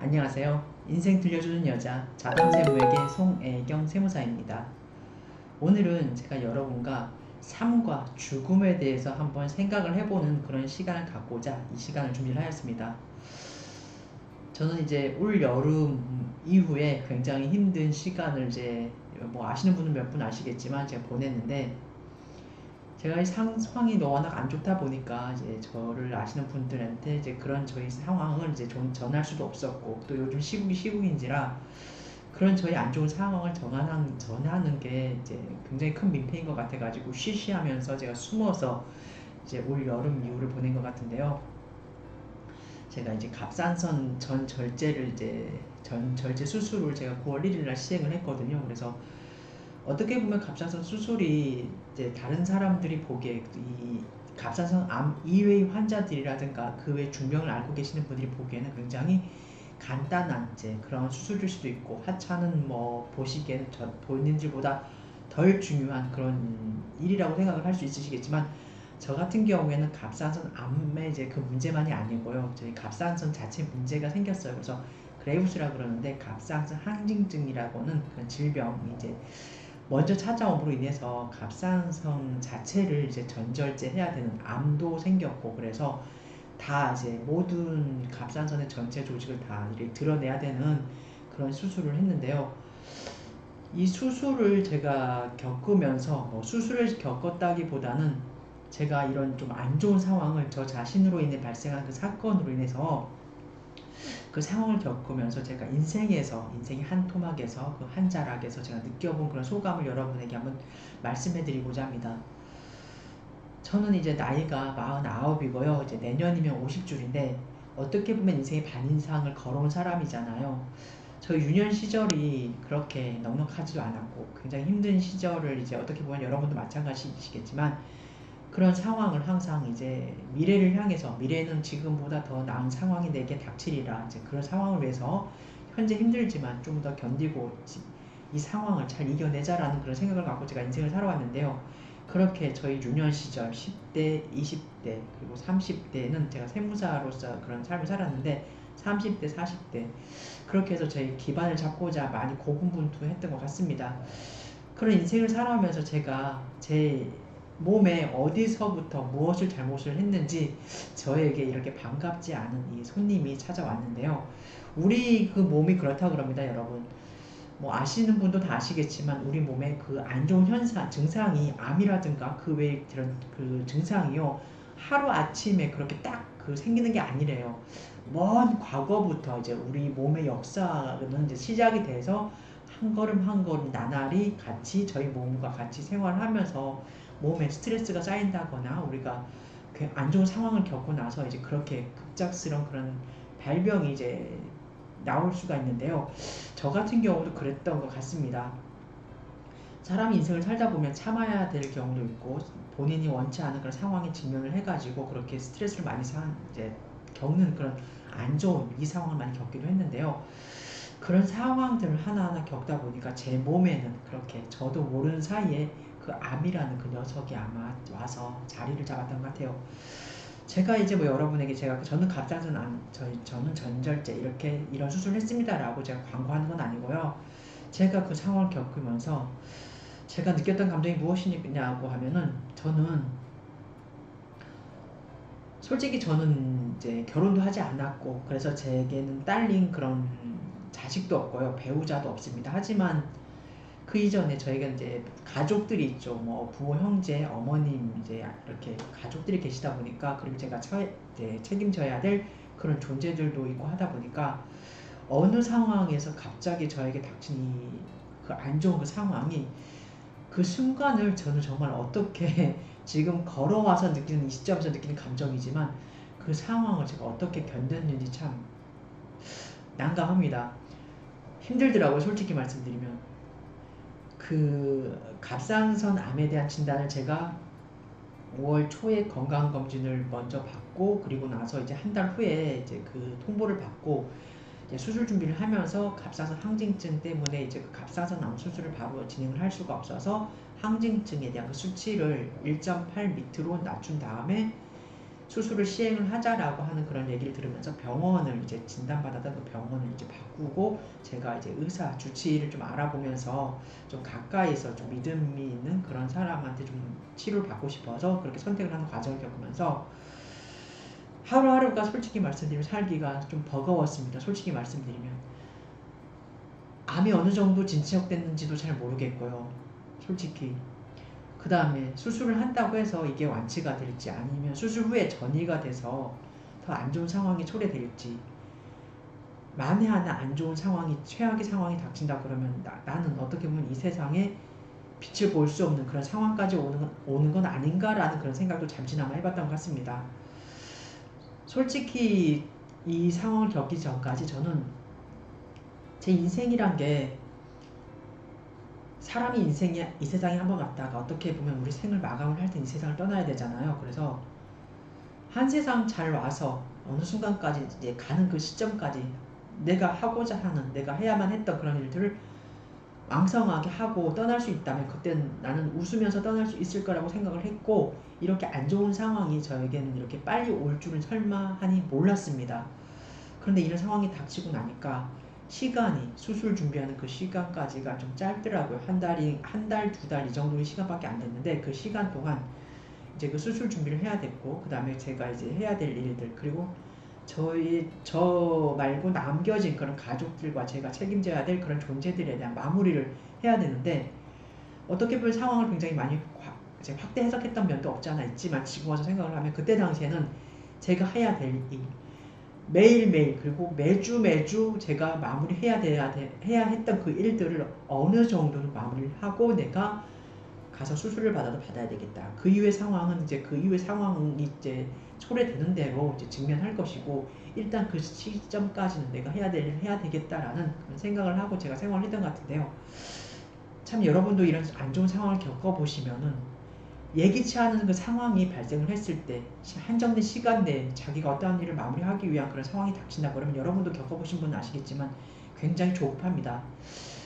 안녕하세요. 인생 들려주는 여자 자동세무에게 송애경 세무사입니다. 오늘은 제가 여러분과 삶과 죽음에 대해서 한번 생각을 해보는 그런 시간을 갖고자 이 시간을 준비를 하였습니다. 저는 이제 올 여름 이후에 굉장히 힘든 시간을 이제 뭐 아시는 분은 몇 분 아시겠지만 제가 보냈는데 제가 이 상황이 워낙 안 좋다 보니까 이제 저를 아시는 분들한테 이제 그런 저희 상황을 이제 좀 전할 수도 없었고 또 요즘 시국이 시국인지라 그런 저희 안 좋은 상황을 전하는 전하는 게 이제 굉장히 큰 민폐인 것 같아가지고 쉬쉬하면서 제가 숨어서 이제 올 여름 이후를 보낸 것 같은데요. 제가 이제 갑상선 전 절제를 이제 전 절제 수술을 제가 9월 1일 날 시행을 했거든요. 그래서 어떻게 보면 갑상선 수술이 이제 다른 사람들이 보기에 이 갑상선 암 이외의 환자들이라든가 그 외 중병을 앓고 계시는 분들이 보기에는 굉장히 간단한 이제 그런 수술일 수도 있고 하찮은 뭐 보시기에는 저, 본인들보다 덜 중요한 그런 일이라고 생각을 할 수 있으시겠지만 저 같은 경우에는 갑상선 암의 이제 그 문제만이 아니고요. 저희 갑상선 자체 문제가 생겼어요. 그래서 그레이브스라 그러는데 갑상선 항진증이라고는 그런 질병이 이제 먼저 찾아옴으로 인해서 갑상선 자체를 이제 전절제 해야 되는 암도 생겼고 그래서 다 이제 모든 갑상선의 전체 조직을 다 이렇게 드러내야 되는 그런 수술을 했는데요. 이 수술을 제가 겪으면서 뭐 수술을 겪었다기보다는 제가 이런 좀 안 좋은 상황을 저 자신으로 인해 발생한 그 사건으로 인해서 그 상황을 겪으면서 제가 인생에서 인생의 한 토막에서 그 한 자락에서 제가 느껴본 그런 소감을 여러분에게 한번 말씀해 드리고자 합니다. 저는 이제 나이가 49이고요. 이제 내년이면 50줄인데 어떻게 보면 인생의 반인상을 걸어온 사람이잖아요. 저 유년 시절이 그렇게 넉넉하지도 않았고 굉장히 힘든 시절을 이제 어떻게 보면 여러분도 마찬가지시겠지만 그런 상황을 항상 이제 미래를 향해서 미래는 지금보다 더 나은 상황이 내게 닥치리라 이제 그런 상황을 위해서 현재 힘들지만 좀 더 견디고 이 상황을 잘 이겨내자라는 그런 생각을 갖고 제가 인생을 살아왔는데요. 그렇게 저희 유년 시절 10대, 20대 그리고 30대는 제가 세무사로서 그런 삶을 살았는데 30대, 40대 그렇게 해서 저희 기반을 잡고자 많이 고군분투했던 것 같습니다. 그런 인생을 살아오면서 제가 제 몸에 어디서부터 무엇을 잘못을 했는지 저에게 이렇게 반갑지 않은 이 손님이 찾아왔는데요. 우리 그 몸이 그렇다 그럽니다, 여러분. 뭐 아시는 분도 다 아시겠지만 우리 몸에 그 안 좋은 현상, 증상이 암이라든가 그 외에 그런 그 증상이요. 하루 아침에 그렇게 딱 그 생기는 게 아니래요. 먼 과거부터 이제 우리 몸의 역사는 이제 시작이 돼서 한 걸음 한 걸음 나날이 같이 저희 몸과 같이 생활하면서 몸에 스트레스가 쌓인다거나 우리가 그 안 좋은 상황을 겪고 나서 이제 그렇게 급작스러운 그런 발병이 이제 나올 수가 있는데요. 저 같은 경우도 그랬던 것 같습니다. 사람 인생을 살다 보면 참아야 될 경우도 있고 본인이 원치 않은 그런 상황에 직면을 해가지고 그렇게 스트레스를 많이 사, 이제 겪는 그런 안 좋은 이 상황을 많이 겪기도 했는데요. 그런 상황들을 하나하나 겪다 보니까 제 몸에는 그렇게 저도 모르는 사이에 그 암이라는 그 녀석이 아마 와서 자리를 잡았던 것 같아요. 제가 이제 뭐 여러분에게 제가 저는 갑자기 안, 저희 저는 전절제 이렇게 이런 수술을 했습니다라고 제가 광고하는 건 아니고요. 제가 그 상황을 겪으면서 제가 느꼈던 감정이 무엇이냐고 하면은 저는 솔직히 저는 이제 결혼도 하지 않았고 그래서 제게는 딸린 그런 자식도 없고요 배우자도 없습니다. 하지만 그 이전에 저희가 이제 가족들이 있죠. 뭐 부모, 형제, 어머님 이제 이렇게 가족들이 계시다 보니까 그리고 제가 처, 이제 책임져야 될 그런 존재들도 있고 하다 보니까 어느 상황에서 갑자기 저에게 닥친 그안 좋은 그 상황이 그 순간을 저는 정말 어떻게 지금 걸어와서 느끼는 이 시점에서 느끼는 감정이지만 그 상황을 제가 어떻게 견뎠는지 참 난감합니다. 힘들더라고요, 솔직히 말씀드리면. 그 갑상선 암에 대한 진단을 제가 5월 초에 건강 검진을 먼저 받고 그리고 나서 이제 한 달 후에 이제 그 통보를 받고 이제 수술 준비를 하면서 갑상선 항진증 때문에 이제 그 갑상선 암 수술을 바로 진행을 할 수가 없어서 항진증에 대한 그 수치를 1.8 밑으로 낮춘 다음에 수술을 시행을 하자라고 하는 그런 얘기를 들으면서 병원을 이제 진단받았던 그 병원을 이제 바꾸고 제가 이제 의사 주치의를 좀 알아보면서 좀 가까이서 좀 믿음이 있는 그런 사람한테 좀 치료를 받고 싶어서 그렇게 선택을 하는 과정을 겪으면서 하루하루가 솔직히 말씀드리면 살기가 좀 버거웠습니다. 솔직히 말씀드리면 암이 어느 정도 진척됐는지도 잘 모르겠고요. 솔직히 그 다음에 수술을 한다고 해서 이게 완치가 될지 아니면 수술 후에 전이가 돼서 더 안 좋은 상황이 초래될지 만에 하나 안 좋은 상황이 최악의 상황이 닥친다 그러면 나, 나는 어떻게 보면 이 세상에 빛을 볼 수 없는 그런 상황까지 오는 건, 오는 건 아닌가라는 그런 생각도 잠시나마 해봤던 것 같습니다. 솔직히 이 상황을 겪기 전까지 저는 제 인생이란 게 사람이 인생이 이 세상에 한 번 왔다가 어떻게 보면 우리 생을 마감을 할 때 이 세상을 떠나야 되잖아요. 그래서 한 세상 잘 와서 어느 순간까지 이제 가는 그 시점까지 내가 하고자 하는 내가 해야만 했던 그런 일들을 왕성하게 하고 떠날 수 있다면 그땐 나는 웃으면서 떠날 수 있을 거라고 생각을 했고 이렇게 안 좋은 상황이 저에게는 이렇게 빨리 올 줄은 설마 하니 몰랐습니다. 그런데 이런 상황이 닥치고 나니까 시간이 수술 준비하는 그 시간까지가 좀 짧더라고요. 한 달이 한 달, 두 달 이 정도의 시간밖에 안 됐는데 그 시간 동안 이제 그 수술 준비를 해야 됐고 그 다음에 제가 이제 해야 될 일들 그리고 저희 저 말고 남겨진 그런 가족들과 제가 책임져야 될 그런 존재들에 대한 마무리를 해야 되는데 어떻게 보면 상황을 굉장히 많이 확대 해석했던 면도 없지 않아 있지만 지금 와서 생각을 하면 그때 당시에는 제가 해야 될 일, 매일매일 그리고 매주 매주 제가 마무리해야 돼야 돼, 해야 했던 그 일들을 어느 정도는 마무리를 하고 내가 가서 수술을 받아도 받아야 되겠다. 그 이후의 상황은 이제 그 이후의 상황이 이제 초래되는 대로 이제 직면할 것이고 일단 그 시점까지는 내가 해야 될 해야 되겠다라는 그런 생각을 하고 제가 생활을 했던 것 같은데요. 참 여러분도 이런 안 좋은 상황을 겪어보시면은 예기치 않은 그 상황이 발생을 했을 때 한정된 시간 내에 자기가 어떠한 일을 마무리하기 위한 그런 상황이 닥친다 그러면 여러분도 겪어보신 분은 아시겠지만 굉장히 조급합니다.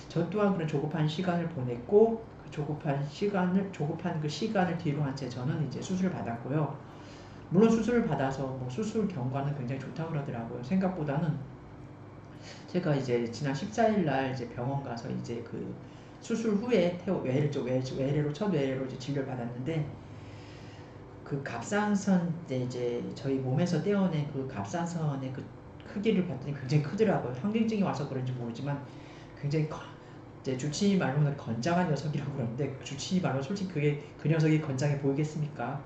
저 또한 그런 조급한 시간을 보냈고 그 조급한 시간을 조급한 그 시간을 뒤로 한 채 저는 이제 수술을 받았고요. 물론 수술을 받아서 뭐 수술 경과는 굉장히 좋다 그러더라고요. 생각보다는 제가 이제 지난 14일 날 이제 병원 가서 이제 그 수술 후에 태워 외래 쪽 외래로 첫 외래로 이제 진료를 받았는데 그 갑상선 이제 저희 몸에서 떼어낸 그 갑상선의 그 크기를 봤더니 굉장히 크더라고요. 항진증이 와서 그런지 모르지만 굉장히 커, 이제 주치의 말로는 건장한 녀석이라고 그러는데 주치의 말로 솔직히 그게 그 녀석이 건장해 보이겠습니까?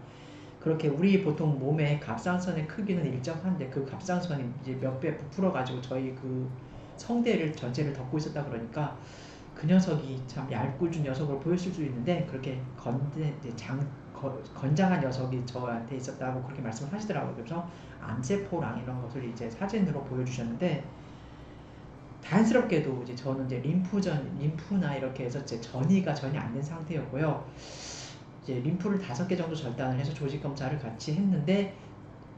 그렇게 우리 보통 몸의 갑상선의 크기는 일정한데 그 갑상선이 이제 몇 배 부풀어 가지고 저희 그 성대를 전체를 덮고 있었다 그러니까 그 녀석이 참 얄궂은 녀석을 보였을 수 있는데 그렇게 건대 장 거, 건장한 녀석이 저한테 있었다고 그렇게 말씀을 하시더라고요. 그래서 암세포랑 이런 것을 이제 사진으로 보여주셨는데 다행스럽게도 이제 저는 이제 림프전, 림프나 이렇게 해서 제 전이가 전혀 안 된 상태였고요. 이제 림프를 다섯 개 정도 절단을 해서 조직 검사를 같이 했는데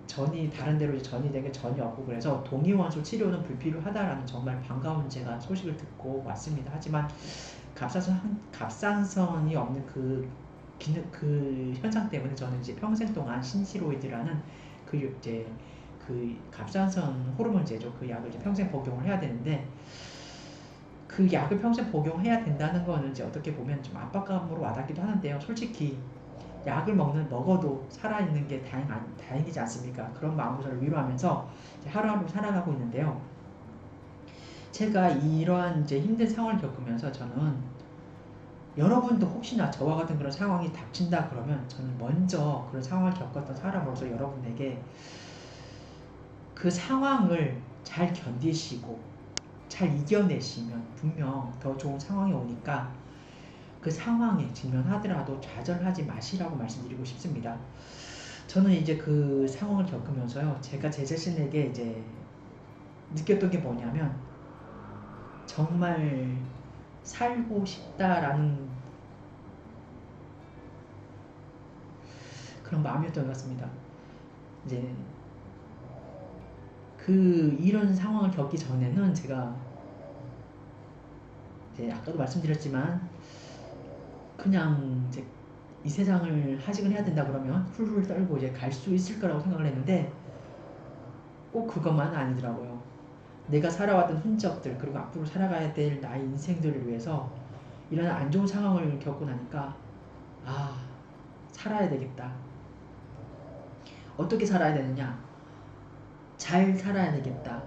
전이 다른 데로 전이 된 게 전혀 없고 그래서 동위원소 치료는 불필요하다라는 정말 반가운 제가 소식을 듣고 왔습니다. 하지만 갑상선 갑상선이 없는 그 기능 그 현상 때문에 저는 이제 평생 동안 신시로이드라는 그 이제 그 갑상선 호르몬제죠. 그 약을 이제 평생 복용을 해야 되는데 그 약을 평생 복용해야 된다는 거는 이제 어떻게 보면 좀 압박감으로 와닿기도 하는데요. 솔직히 약을 먹는 먹어도 살아있는 게 다행, 다행이지 않습니까? 그런 마음으로 저를 위로하면서 하루하루 살아가고 있는데요. 제가 이러한 이제 힘든 상황을 겪으면서 저는 여러분도 혹시나 저와 같은 그런 상황이 닥친다 그러면 저는 먼저 그런 상황을 겪었던 사람으로서 여러분에게 그 상황을 잘 견디시고 잘 이겨내시면 분명 더 좋은 상황이 오니까 그 상황에 직면하더라도 좌절하지 마시라고 말씀드리고 싶습니다. 저는 이제 그 상황을 겪으면서요, 제가 제 자신에게 이제 느꼈던 게 뭐냐면, 정말 살고 싶다라는 그런 마음이었던 것 같습니다. 이제 그 이런 상황을 겪기 전에는 제가 이제 아까도 말씀드렸지만 그냥 이제 이 세상을 하직을 해야 된다 그러면 훌훌 떨고 이제 갈 수 있을 거라고 생각을 했는데 꼭 그것만 아니더라고요. 내가 살아왔던 흔적들 그리고 앞으로 살아가야 될 나의 인생들을 위해서 이런 안 좋은 상황을 겪고 나니까 아 살아야 되겠다. 어떻게 살아야 되느냐? 잘 살아야 되겠다.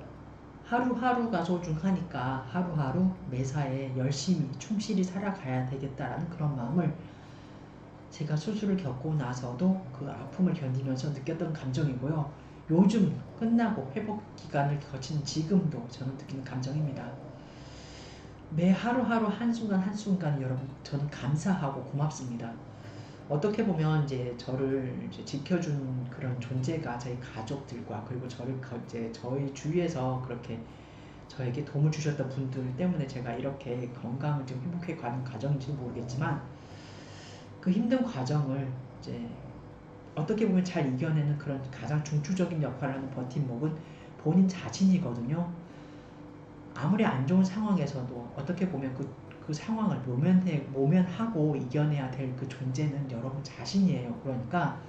하루하루가 소중하니까 하루하루 매사에 열심히 충실히 살아가야 되겠다라는 그런 마음을 제가 수술을 겪고 나서도 그 아픔을 견디면서 느꼈던 감정이고요. 요즘 끝나고 회복 기간을 거친 지금도 저는 느끼는 감정입니다. 매 하루하루 한순간 한순간 여러분 저는 감사하고 고맙습니다. 어떻게 보면 이제 저를 이제 지켜준 그런 존재가 저희 가족들과 그리고 저를 거- 이제 저희 주위에서 그렇게 저에게 도움을 주셨던 분들 때문에 제가 이렇게 건강을 좀 회복해 가는 과정인지 모르겠지만 그 힘든 과정을 이제 어떻게 보면 잘 이겨내는 그런 가장 중추적인 역할을 하는 버팀목은 본인 자신이거든요. 아무리 안 좋은 상황에서도 어떻게 보면 그, 그 상황을 모면해, 모면하고 이겨내야 될 그 존재는 여러분 자신이에요. 그러니까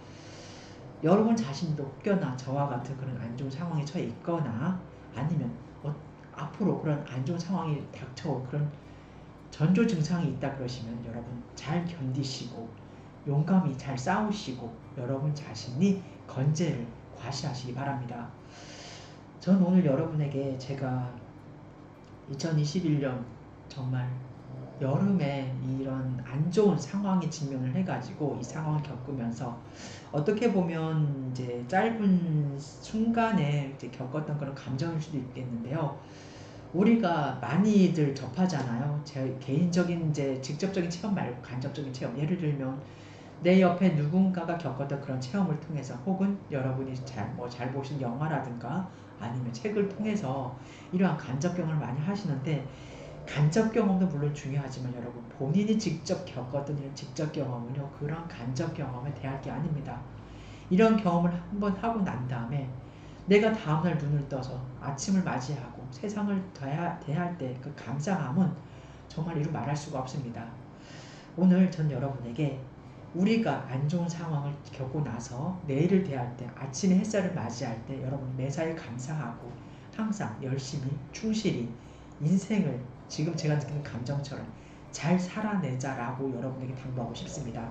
여러분 자신도 혹여나 저와 같은 그런 안 좋은 상황에 처해 있거나 아니면 어, 앞으로 그런 안 좋은 상황이 닥쳐올 그런 전조 증상이 있다 그러시면 여러분 잘 견디시고 용감히 잘 싸우시고 여러분 자신이 건재를 과시하시기 바랍니다. 전 오늘 여러분에게 제가 2021년 정말 여름에 이런 안 좋은 상황에 직면을 해가지고 이 상황을 겪으면서 어떻게 보면 이제 짧은 순간에 이제 겪었던 그런 감정일 수도 있겠는데요. 우리가 많이들 접하잖아요. 제 개인적인 이제 직접적인 체험 말고 간접적인 체험. 예를 들면 내 옆에 누군가가 겪었던 그런 체험을 통해서 혹은 여러분이 잘, 뭐 잘 보신 영화라든가 아니면 책을 통해서 이러한 간접 경험을 많이 하시는데 간접 경험도 물론 중요하지만 여러분 본인이 직접 겪었던 이런 직접 경험은요 그런 간접 경험에 대할 게 아닙니다. 이런 경험을 한번 하고 난 다음에 내가 다음날 눈을 떠서 아침을 맞이하고 세상을 대할 때 그 감사함은 정말 이루 말할 수가 없습니다. 오늘 전 여러분에게 우리가 안 좋은 상황을 겪고 나서 내일을 대할 때 아침에 햇살을 맞이할 때 여러분 매사에 감사하고 항상 열심히 충실히 인생을 지금 제가 느끼는 감정처럼 잘 살아내자라고 여러분에게 당부하고 싶습니다.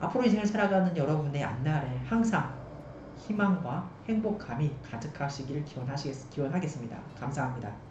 앞으로 인생을 살아가는 여러분의 앞날에 항상 희망과 행복감이 가득하시기를 기원하시겠, 기원하겠습니다. 감사합니다.